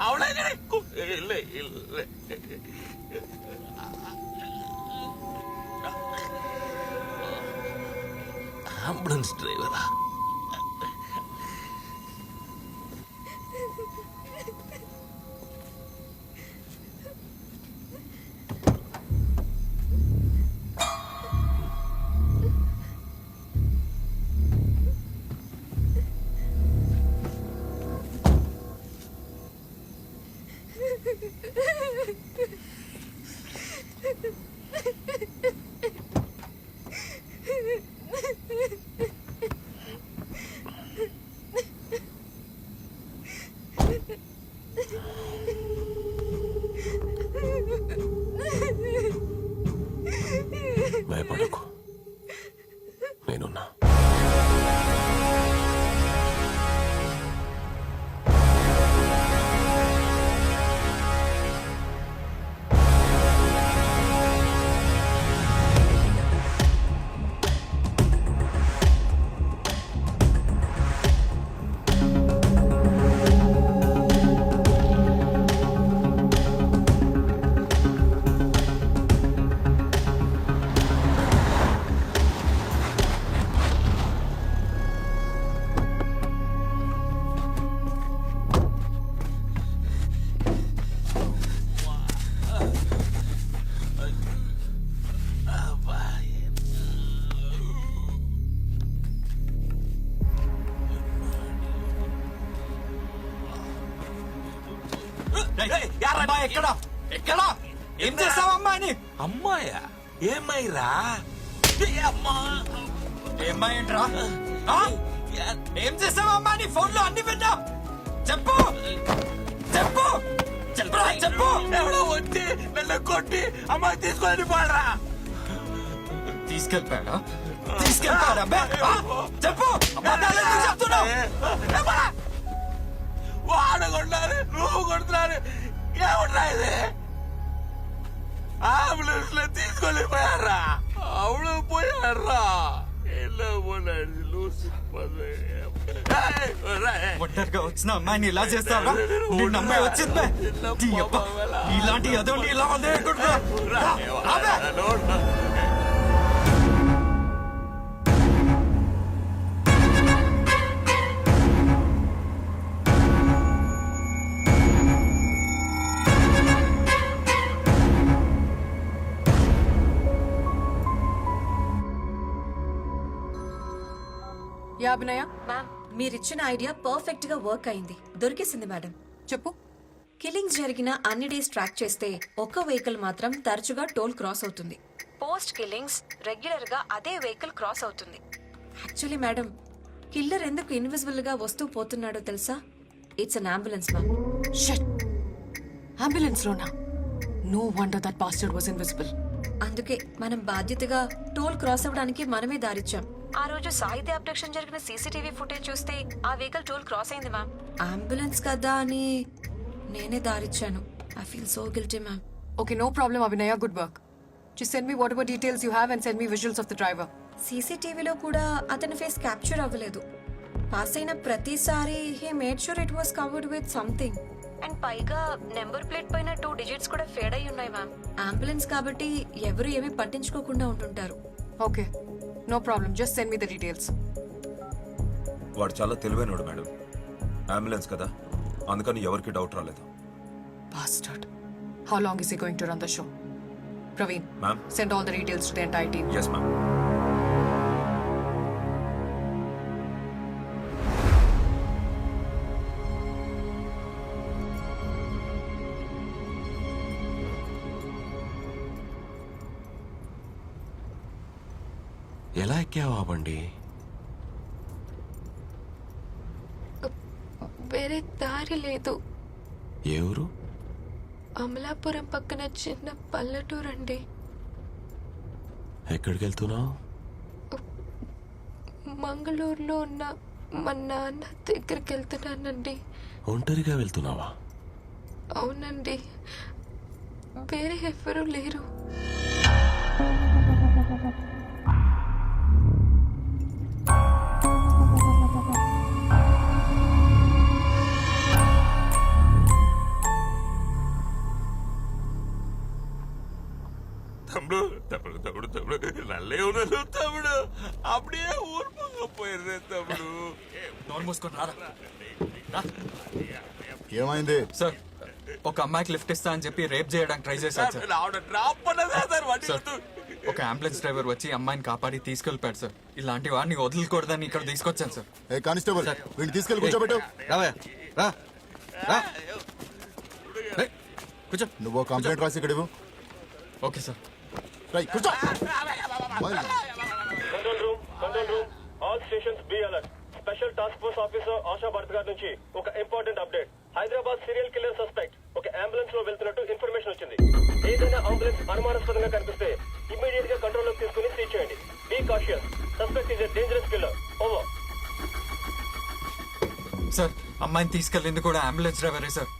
അവളെ ഇല്ല ഇല്ല ആംബുലൻസ് ഡ്രൈവറാ. ఎక్కడ? ఎక్కడ? ఏం చేసావు అమ్మాయిని? అమ్మాయా? ఏమైరా అమ్మా? ఆ? ఏం చేసావు అమ్మాయిని? ఫోన్లో అన్ని విన్నా. చెప్పు. చెప్పు. చెప్పరా చెప్పు. ఎవడో వచ్చి కొట్టి అమ్మాయి తీసుకొని పాడరా తీసుకెళ్ళిపోయాడా తీసుకెళ్ళిపోయాడా? చెప్పు. చెప్తున్నావు. వాడు కొట్టారు నువ్వు కొడుతున్నారు. ఏమన్నా ఇది అంబులెన్స్లో తీసుకొని పోయారా అవును పోయారా ఎలా పోనాడు లూసి ఒంటరిగా వచ్చిన అమ్మాయిని ఇలా చేస్తావా నిన్న అమ్మాయి వచ్చింది ఈ అబ్బ, ఇలాంటి ఎదోండి ఇలా వదిలేయకూడదు. అభినయ? మ్యామ్ మీరిచ్చిన ఐడియా పర్ఫెక్ట్గా వర్క్ అయింది. దొరికేసింది మేడం. చెప్పు. కిల్లింగ్స్ జరిగిన అన్ని డేస్ ట్రాక్ చేస్తే ఒక్క వెహికల్ మాత్రం తరచుగా టోల్ క్రాస్ అవుతుంది. పోస్ట్ కిల్లింగ్స్ రెగ్యులర్గా అదే వెహికల్ క్రాస్ అవుతుంది. యాక్చువల్లీ మేడం కిల్లర్ ఎందుకు ఇన్విజిబుల్గా వస్తూ పోతున్నాడో తెలుసా? It's an ambulance ma'am shit ambulance లోనా no wonder that bastard was invisible అందుకే మనం బాధ్యతగా టోల్ క్రాస్ అవ్వడానికి మనమే దారిచ్చాం. ఆ రోజు సాహిత్య అబ్డక్షన్ జరిగిన సీసీటీవీ ఫుటేజ్ చూస్తే ఆ వెహికల్ టోల్ క్రాస్ అయింది మ్యామ్. అంబులెన్స్ కదా అని నేనే దారిచ్చాను. I feel so guilty ma'am okay no problem Abhinaya good work just send me whatever details you have and send me visuals of the driver సీసీటీవీలో కూడా అతని face capture అవ్వలేదు. Pass అయిన ప్రతిసారి he made sure it was covered with something and పైగా number plate పైన two digits కూడా fade అయి ఉన్నాయి మ్యామ్ అంబులెన్స్ కాబట్టి ఎవరు ఏమీ పట్టించుకోకుండా ఉంటుంటారు. Okay no problem just send me the details వాడు చాలా తెలివైనడు మేడం. అంబులెన్స్ కదా? అందుకని ఎవరికి డౌట్ రాలేదు. Bastard how long is he going to run the show Praveen ma'am send all the details to the entire team yes ma'am ఎక్కావా బండి వేరే దారి లేదు. ఏ ఊరు? అమలాపురం పక్కన చిన్న పల్లెటూరు అండి ఎక్కడికి వెళ్తున్నావు మంగళూరులో ఉన్న మా నాన్న దగ్గరికి వెళ్తున్నానండి ఒంటరిగా వెళ్తున్నావా? అవునండి. వేరే ఎవరూ లేరు. அப்படியே ஊர் பக்கம் போயிடுறேன் తమ్ముడు నోరు మూసుకొని రారా రా. ఏమైంది సార్ ఒక అమ్మాయికి లిఫ్ట్ ఇస్తా అని చెప్పి రేప్ చేయడానికి ట్రై చేశారు సార్ ఆవిడ డ్రాప్ பண்ணதா సార్ వడ్డీ సార్ ఒక అంబులెన్స్ డ్రైవర్ వచ్చి అమ్మాయిని కాపాడి తీసుకెళ్ళిపోయాడు సార్ ఇలాంటి వాడిని వదలకూడదని ఇక్కడ తీసుకొచ్చాను సార్ ఏ కానిస్టేబుల్ వీడిని తీసుకెళ్ళి కూర్చోబెట్టు రావయ్యా రా రా ఏయ్, కూర్చో నువ్వు కంప్లైంట్ రాసి ఇక్కడ ఇవ్వు ఓకే సార్ రై కూర్చో మరి. Control room all stations be alert special task force officer Asha Bharat గారి నుంచి ఒక important update Hyderabad serial killer suspect ఒక అంబులెన్స్లో వెళ్తున్నట్టు ఇన్ఫర్మేషన్ వచ్చింది. ఏదైనా అంబులెన్స్ అనుమానాస్పదంగా కనిపిస్తే ఇమ్మీడియట్గా కంట్రోల్లోకి తీసుకుని సీజ్ చేయండి. Be cautious suspect is a dangerous killer over sir అమ్మాయిని తీసుకెళ్ళింది కూడా అంబులెన్స్ డ్రైవరే సార్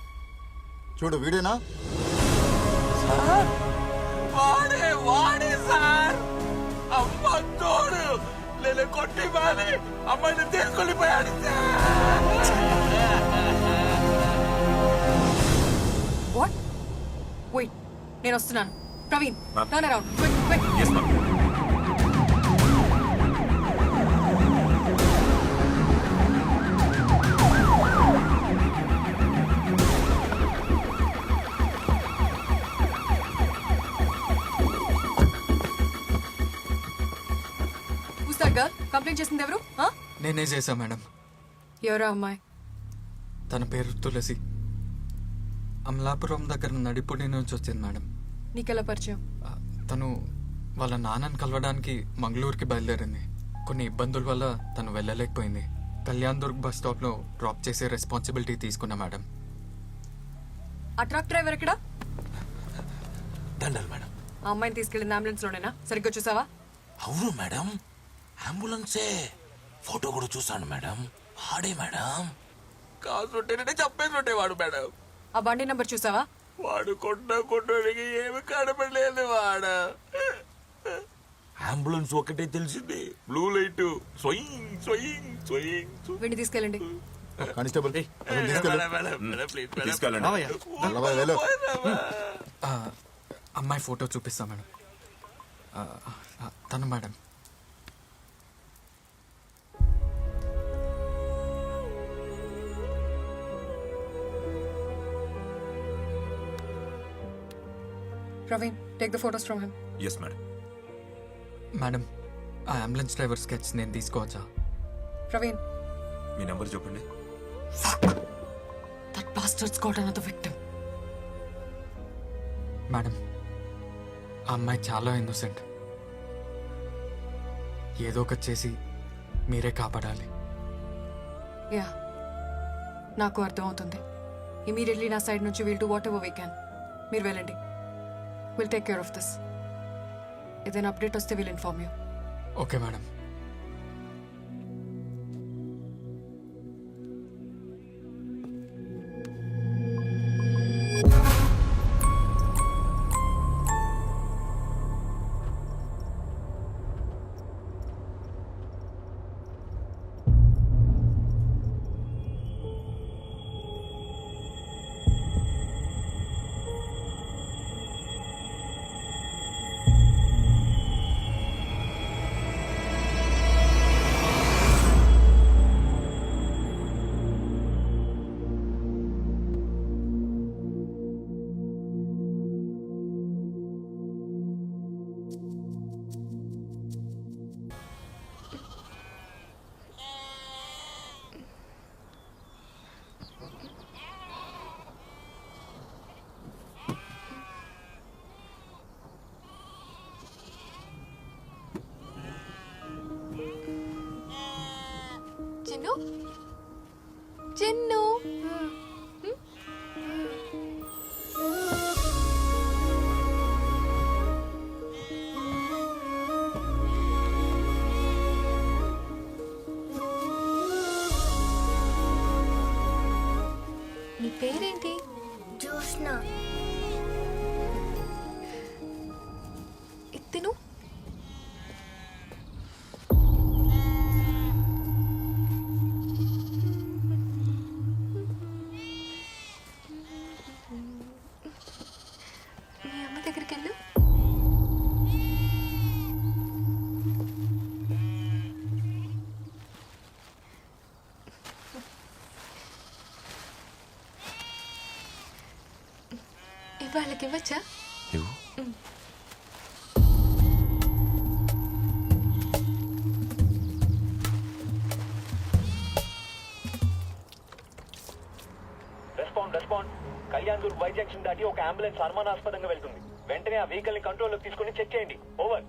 చూడు వీడేనా? వాడే వాడే సార్! నేను కొట్టి మాలి అమ్మాయిని తీసుకెళ్ళిపోయాడు వాట్ వెయిట్ నేను వస్తున్నాను. Praveen. Turn around quick quick girl complaint చేసింది ఎవరు? నేనే చేశా మేడం. ఎవరా అమ్మాయి? తన పేరు తులసి. అమలాపురం దగ్గర నడిపుడి నుంచి వచ్చింది మేడం. నీకెలా పరిచయం? ఆ, తను వాళ్ళ నాన్నని కలవడానికి మంగళూరుకి బయలుదేరింది. కొన్ని ఇబ్బందుల వల్ల తను వెళ్ళలేకపోయింది. కళ్యాణ్ దుర్గ్ బస్ స్టాప్లో డ్రాప్ చేసే రెస్పాన్సిబిలిటీ తీసుకున్నా మేడం. ఆ ట్రక్ డ్రైవర్ ఎక్కడ? దండలు మేడం. ఆ అమ్మాయిని తీసుకెళ్ళింది అంబులెన్స్ లోనేనా సరిగ్గా చూసావా? అవును మేడం. అంబులెన్సే. ఫోటో కూడా చూసాను మేడం. వాడే మేడం. కాసుంటేనే చెప్పేసి ఉండేవాడు మేడం. ఆ బండి నంబర్ చూసావా? వాడు కొండ కొండకి ఏమి కనపడలేదు వాడ. అంబులెన్స్ ఒకటే తెలిసింది. బ్లూ లైట్ స్వయింగ్ స్వయింగ్ స్వయింగ్ వీడిని తీసుకెళ్ళండి. కానిస్టేబుల్ తీసుకెళ్ళండి. అమ్మాయి ఫోటో చూపిస్తా మేడం. తను madam. Praveen take the photos from him yes madam madam ఆ అంబులెన్స్ డ్రైవర్ స్కెచ్ నేను తీసుకోవచ్చా? ప్రవీణ్ మీ నెంబర్ చెప్పండి that bastards got another victim madam ఆ అమ్మాయి చాలా ఇన్నోసెంట్ ఏదో ఒకటి చేసి మీరే కాపాడాలి. యా నాకు అర్థమవుతుంది ఇమీడియట్లీ నా సైడ్ నుంచి will do whatever we can మీరు వెళ్ళండి. Will take care of this ఏదైనా అప్డేట్ వస్తే will inform you okay madam నీ పేరేంటి? జ్యోత్స్న ఇత్తెను మీ అమ్మ దగ్గరికి వెళ్ళు ఇవ్వచ్చా? ఇవ్వు. Respond respond Kalyan Durg Y junction దాటి ఒక అంబులెన్స్ అనుమానాస్పదంగా వెళ్తుంది. వెంటనే ఆ వెహికల్ని కంట్రోల్లోకి తీసుకుని చెక్ చేయండి. ఓవర్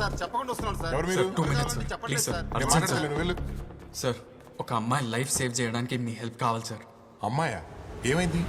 సార్, చూడండి సార్ చెప్పకుండా వస్తున్నాడు సార్. ఎవరు మీరు? సార్ టూ ఎవరు మినిట్స్ కావాలని సార్. చెప్పట్లేదు ప్లీజ్ సార్ సార్. నేను అర్జెంట్ సార్ మాట్లాడలేను వెళ్ళు? సార్ ఒక అమ్మాయి లైఫ్ సేవ్ చేయడానికి మీ హెల్ప్ కావాలి సార్ అమ్మాయా? ఏమైంది?